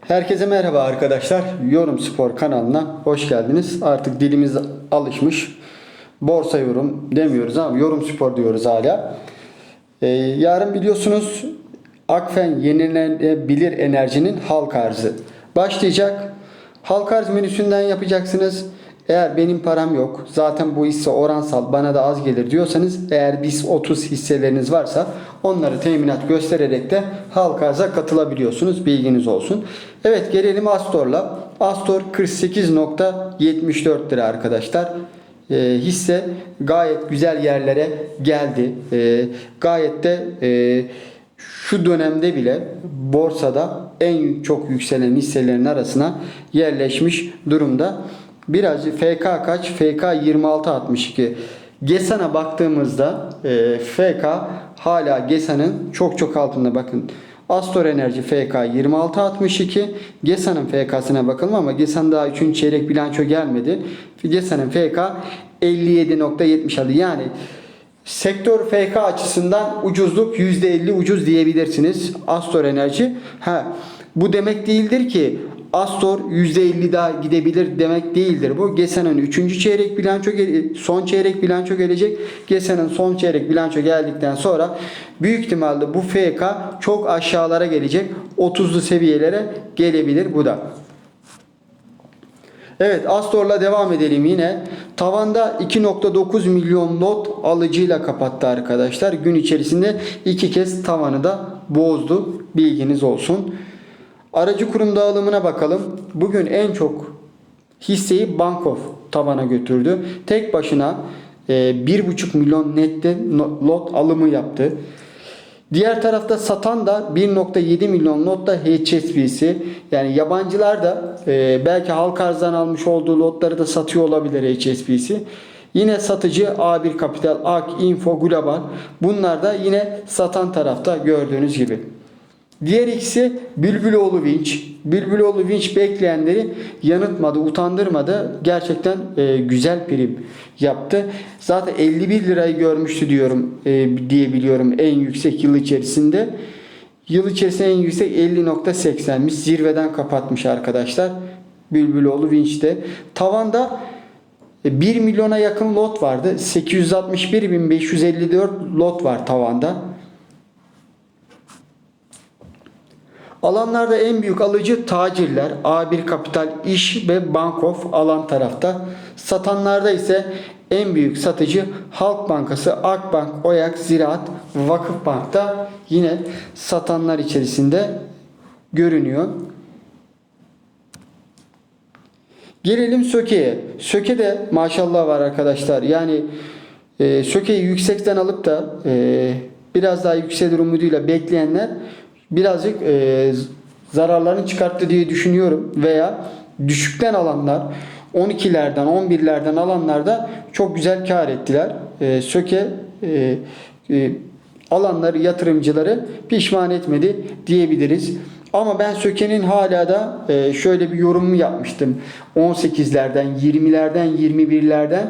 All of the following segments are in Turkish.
Herkese merhaba arkadaşlar. Yorum Spor kanalına hoş geldiniz. Artık dilimiz alışmış. Borsa yorum demiyoruz ama yorum spor diyoruz hala. Ee, yarın biliyorsunuz Akfen yenilenebilir enerjinin halk arzı başlayacak. Halk arz menüsünden yapacaksınız. Eğer benim param yok zaten bu hisse oransal bana da az gelir diyorsanız eğer BIS 30 hisseleriniz varsa onları teminat göstererek de halk arza katılabiliyorsunuz. Bilginiz olsun. Evet gelelim Astor'la. Astor 48.74 lira arkadaşlar. Ee, hisse gayet güzel yerlere geldi. Ee, gayet de e, şu dönemde bile borsada en çok yükselen hisselerin arasına yerleşmiş durumda. Biraz FK kaç? FK 26.62. GESA'na baktığımızda e, FK hala GESA'nın çok çok altında bakın. Astor Enerji FK 26.62. GESA'nın FK'sına bakalım ama GESA'nın daha 3. çeyrek bilanço gelmedi. GESA'nın FK 57.76 yani Sektör FK açısından ucuzluk %50 ucuz diyebilirsiniz. Astor Enerji. Ha, bu demek değildir ki Astor %50 daha gidebilir demek değildir bu. GESA'nın 3. çeyrek bilanço son çeyrek bilanço gelecek. GESA'nın son çeyrek bilanço geldikten sonra büyük ihtimalle bu FK çok aşağılara gelecek. 30'lu seviyelere gelebilir bu da. Evet Astor'la devam edelim yine. Tavanda 2.9 milyon lot alıcıyla kapattı arkadaşlar. Gün içerisinde iki kez tavanı da bozdu. Bilginiz olsun. Aracı kurum dağılımına bakalım. Bugün en çok hisseyi Bankof tavana götürdü. Tek başına e, 1.5 milyon nette lot alımı yaptı. Diğer tarafta satan da 1.7 milyon lotta HSBC. Yani yabancılar da e, belki halk arzdan almış olduğu lotları da satıyor olabilir HSBC. Yine satıcı A1 Kapital, AK, Info, Global. Bunlar da yine satan tarafta gördüğünüz gibi. Diğer ikisi Bülbüloğlu Vinç. Bülbüloğlu Vinç bekleyenleri yanıltmadı, utandırmadı. Gerçekten e, güzel prim yaptı. Zaten 51 lirayı görmüştü diyorum e, diye en yüksek yıl içerisinde. Yıl içerisinde en yüksek 50.80'miş. Zirveden kapatmış arkadaşlar. Bülbüloğlu Vinç'te. Tavanda 1 milyona yakın lot vardı. 861.554 lot var tavanda. Alanlarda en büyük alıcı tacirler, A1 Kapital, İş ve Bankof alan tarafta. Satanlarda ise en büyük satıcı Halk Bankası, Akbank, Oyak, Ziraat, Vakıfbank'ta yine satanlar içerisinde görünüyor. Gelelim Söke'ye. Söke'de maşallah var arkadaşlar. Yani e, Söke'yi yüksekten alıp da e, biraz daha yükselir umuduyla bekleyenler birazcık e, zararlarını çıkarttı diye düşünüyorum. Veya düşükten alanlar 12'lerden 11'lerden alanlar da çok güzel kar ettiler. E, Söke e, e, alanları yatırımcıları pişman etmedi diyebiliriz. Ama ben Söke'nin hala da e, şöyle bir yorumumu yapmıştım. 18'lerden, 20'lerden, 21'lerden,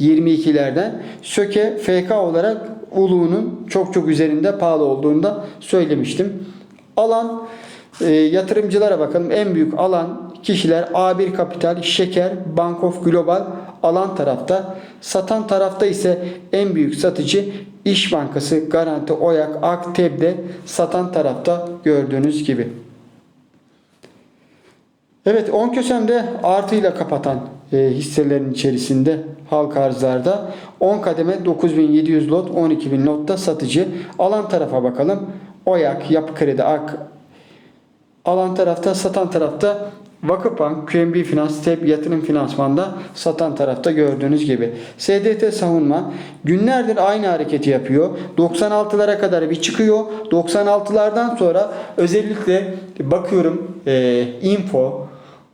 22'lerden Söke FK olarak Ulu'nun çok çok üzerinde pahalı olduğunu da söylemiştim. Alan e, yatırımcılara bakalım. En büyük alan kişiler A1 Kapital, Şeker, Bank of Global alan tarafta. Satan tarafta ise en büyük satıcı İş Bankası, Garanti, Oyak, Ak, Teb'de satan tarafta gördüğünüz gibi. Evet 10 kösemde artıyla kapatan e, hisselerin içerisinde halk arzlarda 10 kademe 9700 lot 12000 lotta satıcı. Alan tarafa bakalım. Oyak, Yapı Kredi, Ak, Alan tarafta, satan tarafta Vakıfbank, QNB Finans, TEP Yatırım Finansman'da satan tarafta gördüğünüz gibi. SDT Savunma günlerdir aynı hareketi yapıyor. 96'lara kadar bir çıkıyor. 96'lardan sonra özellikle bakıyorum e, Info,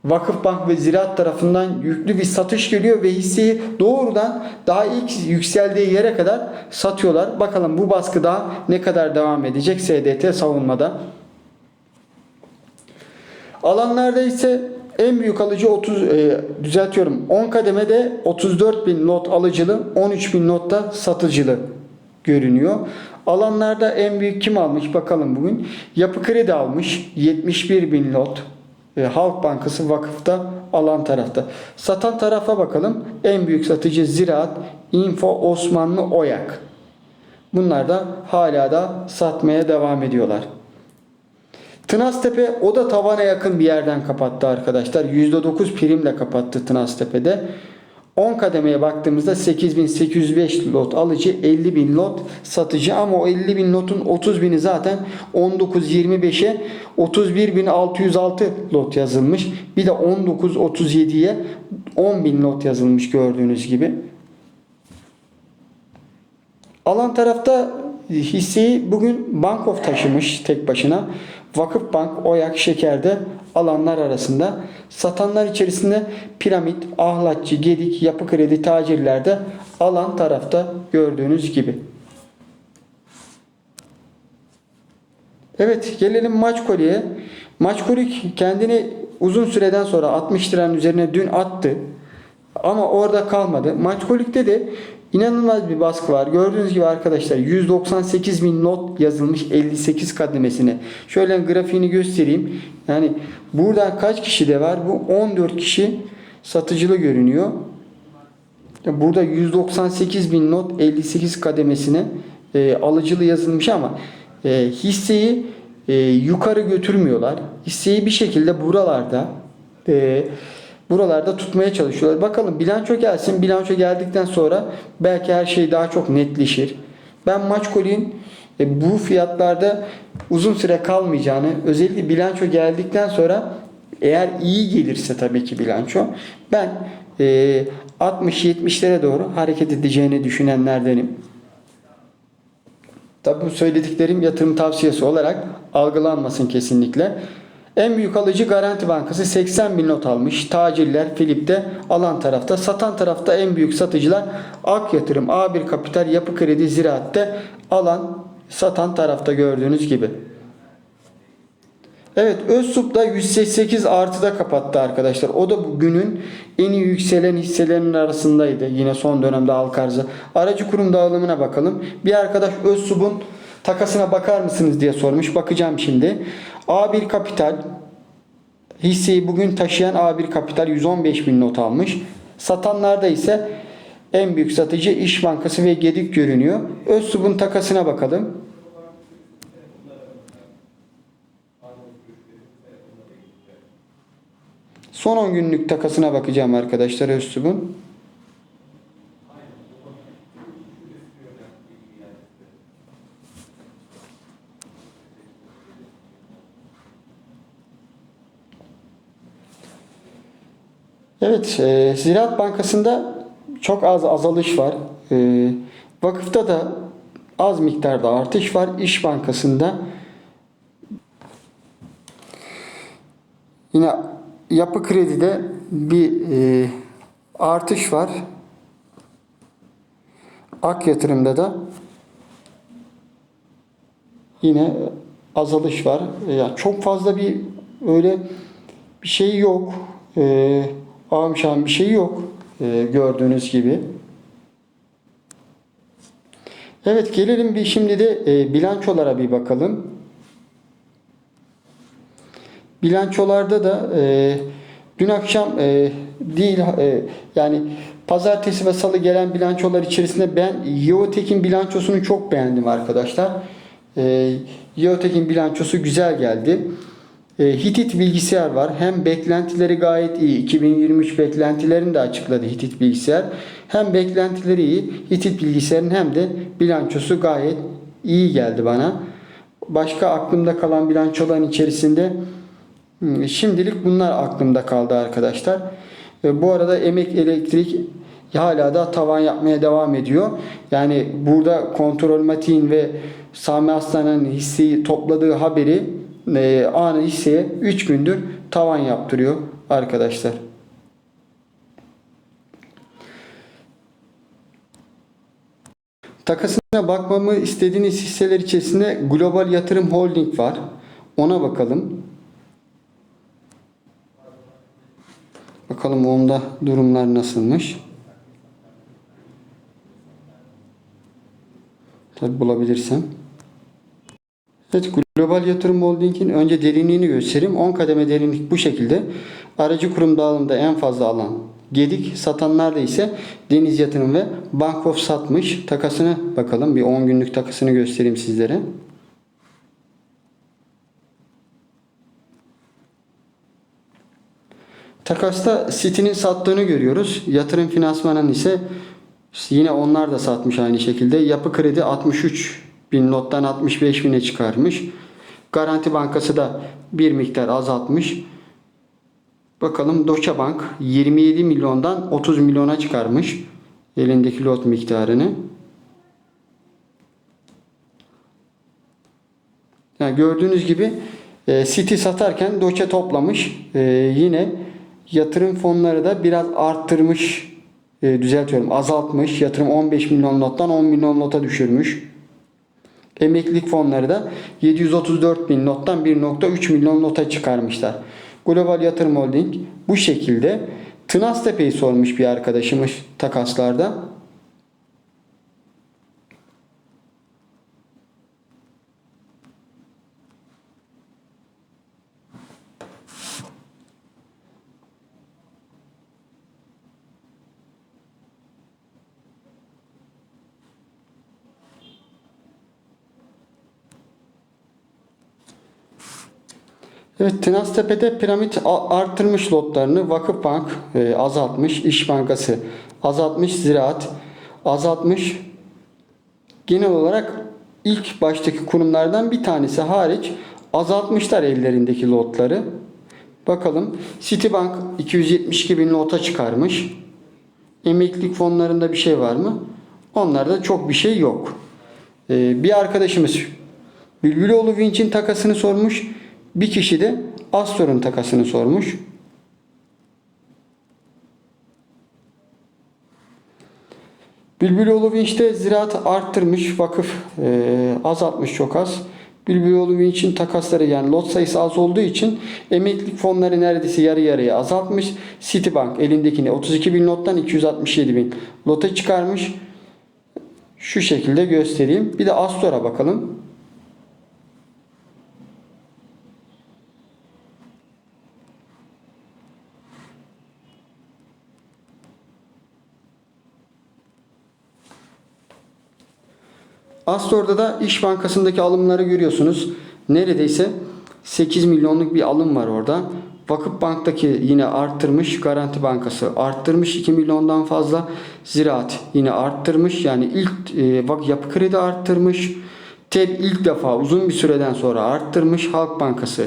Vakıfbank ve Ziraat tarafından yüklü bir satış geliyor ve hisseyi doğrudan daha ilk yükseldiği yere kadar satıyorlar. Bakalım bu baskı daha ne kadar devam edecek SDT savunmada. Alanlarda ise en büyük alıcı 30 e, düzeltiyorum 10 kademede 34 bin lot alıcılı 13 bin lotta satıcılı görünüyor. Alanlarda en büyük kim almış bakalım bugün. Yapı Kredi almış 71 bin lot. E, Halk Bankası vakıfta alan tarafta. Satan tarafa bakalım. En büyük satıcı Ziraat, Info, Osmanlı, Oyak. Bunlar da hala da satmaya devam ediyorlar. Tınaztepe o da tavana yakın bir yerden kapattı arkadaşlar. %9 primle kapattı Tınaztepe'de. 10 kademeye baktığımızda 8805 lot alıcı 50.000 lot satıcı ama o 50.000 lotun 30.000'i zaten 19.25'e 31.606 lot yazılmış. Bir de 19.37'ye 10.000 lot yazılmış gördüğünüz gibi. Alan tarafta hisseyi bugün Bankof taşımış tek başına. Vakıfbank, Oyak, Şeker'de alanlar arasında. Satanlar içerisinde Piramit, Ahlatçı, Gedik, Yapı Kredi, Tacirler'de alan tarafta gördüğünüz gibi. Evet gelelim Maçkoli'ye. Maçkoli kendini uzun süreden sonra 60 liranın üzerine dün attı. Ama orada kalmadı. Maçkolik'te de inanılmaz bir baskı var. Gördüğünüz gibi arkadaşlar 198 bin not yazılmış 58 kademesine. Şöyle grafiğini göstereyim. Yani buradan kaç kişi de var? Bu 14 kişi satıcılı görünüyor. Burada 198 bin not 58 kademesine e, alıcılı yazılmış ama e, hisseyi e, yukarı götürmüyorlar. Hisseyi bir şekilde buralarda e, buralarda tutmaya çalışıyorlar. Bakalım bilanço gelsin. Bilanço geldikten sonra belki her şey daha çok netleşir. Ben Maçkolik'in e, bu fiyatlarda uzun süre kalmayacağını özellikle bilanço geldikten sonra eğer iyi gelirse tabii ki bilanço ben e, 60-70'lere doğru hareket edeceğini düşünenlerdenim. Tabi bu söylediklerim yatırım tavsiyesi olarak algılanmasın kesinlikle. En büyük alıcı Garanti Bankası 80 bin not almış. Tacirler Filip'te alan tarafta. Satan tarafta en büyük satıcılar Ak Yatırım, A1 Kapital, Yapı Kredi, Ziraat'te alan satan tarafta gördüğünüz gibi. Evet Özsup da 188 artıda kapattı arkadaşlar. O da bu günün en iyi yükselen hisselerinin arasındaydı. Yine son dönemde halka arzı. Aracı kurum dağılımına bakalım. Bir arkadaş Özsup'un takasına bakar mısınız diye sormuş. Bakacağım şimdi. A1 Kapital hisseyi bugün taşıyan A1 Kapital 115 bin not almış. Satanlarda ise en büyük satıcı İş Bankası ve Gedik görünüyor. Özsup'un takasına bakalım. Son 10 günlük takasına bakacağım arkadaşlar Özsup'un. Evet, e, Ziraat Bankası'nda çok az azalış var. E, vakıfta da az miktarda artış var. İş Bankası'nda yine Yapı Kredi'de bir e, artış var. Ak Yatırım'da da yine azalış var. Yani çok fazla bir öyle bir şey yok. E, şahım bir şey yok. E, gördüğünüz gibi. Evet gelelim bir şimdi de e, bilançolara bir bakalım. Bilançolarda da e, dün akşam e, değil e, yani pazartesi ve salı gelen bilançolar içerisinde ben Yeotek'in bilançosunu çok beğendim arkadaşlar. E, Yeotek'in bilançosu güzel geldi. E, Hitit bilgisayar var. Hem beklentileri gayet iyi. 2023 beklentilerini de açıkladı Hitit bilgisayar. Hem beklentileri iyi. Hitit bilgisayarın hem de bilançosu gayet iyi geldi bana. Başka aklımda kalan bilançoların içerisinde Hmm, Şimdilik bunlar aklımda kaldı arkadaşlar. E, Bu arada emek elektrik hala da tavan yapmaya devam ediyor. Yani burada kontrol matiğin ve Sami Aslan'ın hisseyi topladığı haberi e, anı hisseye 3 gündür tavan yaptırıyor arkadaşlar. Takasına bakmamı istediğiniz hisseler içerisinde Global Yatırım Holding var. Ona bakalım. Bakalım onda durumlar nasılmış. Tabi bulabilirsem. Evet, Global Yatırım Holding'in önce derinliğini göstereyim. 10 kademe derinlik bu şekilde. Aracı kurum dağılımda en fazla alan Gedik. Satanlarda ise Deniz Yatırım ve Bankof satmış. Takasını bakalım. Bir 10 günlük takasını göstereyim sizlere. Takasta City'nin sattığını görüyoruz. Yatırım finansmanın ise yine onlar da satmış aynı şekilde. Yapı kredi 63 bin nottan 65 bine çıkarmış. Garanti Bankası da bir miktar azaltmış. Bakalım Deutsche Bank 27 milyondan 30 milyona çıkarmış elindeki lot miktarını. Yani gördüğünüz gibi e, City satarken Deutsche toplamış. E, yine yatırım fonları da biraz arttırmış. E, düzeltiyorum azaltmış. Yatırım 15 milyon nottan 10 milyon nota düşürmüş. Emeklilik fonları da 734 bin nottan 1.3 milyon nota çıkarmışlar. Global Yatırım Holding bu şekilde. Tınaztepe'yi sormuş bir arkadaşımız takaslarda. Evet Tınaztepe'de piramit a- arttırmış lotlarını. Vakıfbank e, azaltmış. İş Bankası azaltmış. Ziraat azaltmış. Genel olarak ilk baştaki kurumlardan bir tanesi hariç azaltmışlar ellerindeki lotları. Bakalım Citibank 272 bin lota çıkarmış. Emeklilik fonlarında bir şey var mı? Onlarda çok bir şey yok. Ee, bir arkadaşımız Bülbüloğlu Winch'in takasını sormuş. Bir kişi de Astor'un takasını sormuş. Bülbüloğlu Winch'te ziraat arttırmış, vakıf e, azaltmış çok az. Bülbüloğlu Winch'in takasları yani lot sayısı az olduğu için emeklilik fonları neredeyse yarı yarıya azaltmış. Citibank elindekini 32 bin lottan 267 bin lota çıkarmış. Şu şekilde göstereyim. Bir de Astor'a bakalım. Astor'da da İş Bankası'ndaki alımları görüyorsunuz. Neredeyse 8 milyonluk bir alım var orada. Vakıf Bank'taki yine arttırmış. Garanti Bankası arttırmış 2 milyondan fazla. Ziraat yine arttırmış. Yani ilk e, vak- yapı kredi arttırmış. TEB ilk defa uzun bir süreden sonra arttırmış. Halk Bankası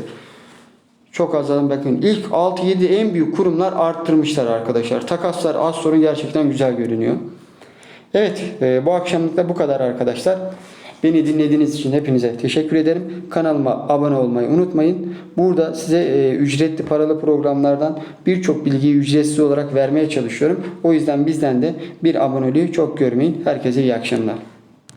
çok azalım bakın. İlk 6-7 en büyük kurumlar arttırmışlar arkadaşlar. Takaslar az sorun gerçekten güzel görünüyor. Evet e, bu akşamlık da bu kadar arkadaşlar. Beni dinlediğiniz için hepinize teşekkür ederim. Kanalıma abone olmayı unutmayın. Burada size e, ücretli paralı programlardan birçok bilgiyi ücretsiz olarak vermeye çalışıyorum. O yüzden bizden de bir aboneliği çok görmeyin. Herkese iyi akşamlar.